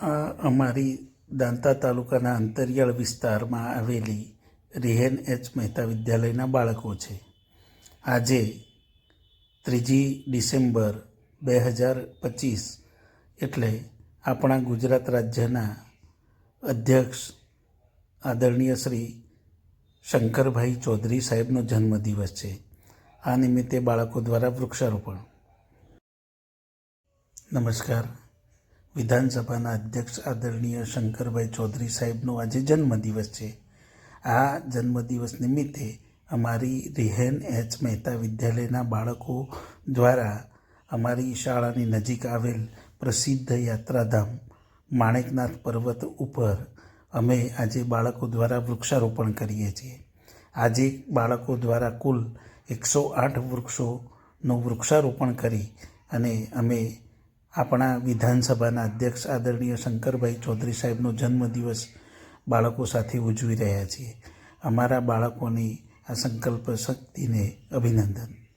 આ અમારી દાંતા તાલુકાના અંતરિયાળ વિસ્તારમાં આવેલી રિહેન એચ મહેતા વિદ્યાલયના બાળકો છે. આજે ત્રીજી ડિસેમ્બર બે હજાર પચીસ એટલે આપણા ગુજરાત રાજ્યના અધ્યક્ષ આદરણીય શ્રી શંકરભાઈ ચૌધરી સાહેબનો જન્મદિવસ છે. આ નિમિત્તે બાળકો દ્વારા વૃક્ષારોપણ. નમસ્કાર. વિધાનસભાના અધ્યક્ષ આદરણીય શંકરભાઈ ચૌધરી સાહેબનો આજે જન્મદિવસ છે. આ જન્મદિવસ નિમિત્તે અમારી રિહેન એચ મહેતા વિદ્યાલયના બાળકો દ્વારા અમારી શાળાની નજીક આવેલ પ્રસિદ્ધ યાત્રાધામ માણેકનાથ પર્વત ઉપર અમે આજે બાળકો દ્વારા વૃક્ષારોપણ કરીએ છીએ. આજે બાળકો દ્વારા કુલ એકસો આઠ વૃક્ષોનું વૃક્ષારોપણ કરી અને અમે આપણા વિધાનસભાના અધ્યક્ષ આદરણીય શંકરભાઈ ચૌધરી સાહેબનો જન્મદિવસ બાળકો સાથે ઉજવી રહ્યા છીએ. અમારા બાળકોની આ સંકલ્પ શક્તિને અભિનંદન.